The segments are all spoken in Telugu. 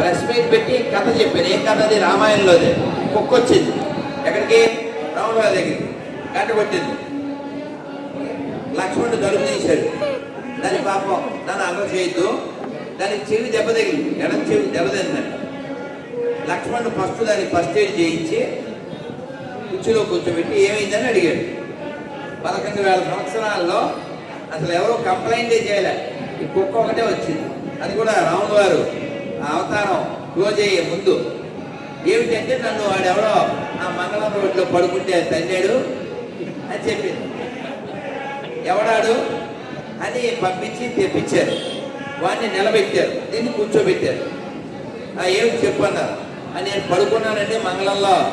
ప్రెస్ మీట్ పెట్టి కథ చెప్పాను. ఏం కథ అది? రామాయణంలోది. కుక్క వచ్చింది ఎక్కడికి? రాముడు గారి దగ్గరికి. గంట కొట్టింది. లక్ష్మణుడు తలుపు తీశాడు. దాని పాపం దాన్ని అమలు చేయొద్దు. దానికి చెవి దెబ్బ తగిలింది. ఎడం చెవి దెబ్బతిందంట లక్ష్మణుడు ఫస్ట్ దాన్ని ఫస్ట్ ఎయిడ్ చేయించి కుర్చీలో కూర్చోబెట్టి ఏమైందని అడిగాడు. పదకొండు వేల సంవత్సరాల్లో అసలు ఎవరో కంప్లైంటే చేయలే. ఈ కుక్క ఒకటే వచ్చింది. అది కూడా రాముడు గారు ఆ అవతారం క్లోజ్ అయ్యే ముందు. ఏమిటంటే నన్ను వాడెవడో ఆ మంగళం రోడ్లో పడుకుంటే తన్నాడు అని చెప్పింది. ఎవడాడు? అని పంపించి తెప్పించారు. వాడిని నిలబెట్టారు. దీన్ని కూర్చోబెట్టారు. ఆ చెప్పన్నారు అని నేను పడుకున్నానండి మంగళంలో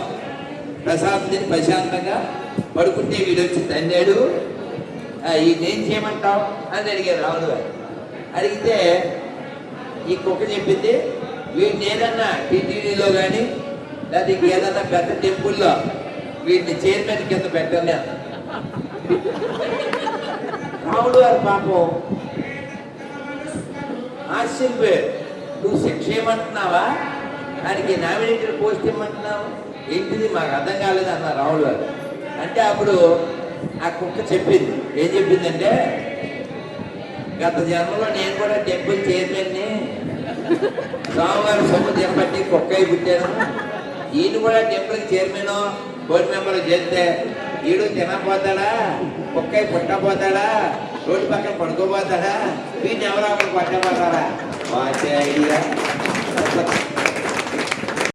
ప్రశాంతిని ప్రశాంతంగా పడుకుంటే వీడు వచ్చి తన్నాడు ఈ నేను ఏం చేయమంటావు? అని అడిగారు రాముడు గారు. అడిగితే ఈ కుక్క చెప్పింది వీటిని ఏదన్నా టీటీడీలో కానీ లేదా ఇంకేదన్నా పెద్ద టెంపుల్లో వీటిని చైర్మన్ కింద పెట్టాలి అన్న రాముడు గారు పాపం ఆశ్చర్యపోయాడు నువ్వు శిక్ష ఏమంటున్నావా? దానికి నామినేటెడ్ పోస్ట్ ఇమ్మంటున్నావు ఏంటిది? మాకు అర్థం కాలేదు అన్న రాముడు గారు. అంటే అప్పుడు ఆ కుక్క చెప్పింది. ఏం చెప్పిందంటే గత జన్మలో నేను కూడా టెంపుల్ చైర్మన్ని స్వామివారి సొమ్ము తినబట్టి కుక్క పుట్టాను ఈయన కూడా టెంపుల్ చైర్మన్ బోర్డు మెంబర్ చేస్తే ఈడు తినపోతాడా? కుక్క పుట్టపోతాడా? రోడ్డు పక్కన పడుకోపోతాడా? వీడిని ఎవరో అక్కడ పట్టబోతారా వాచే ఐడియా.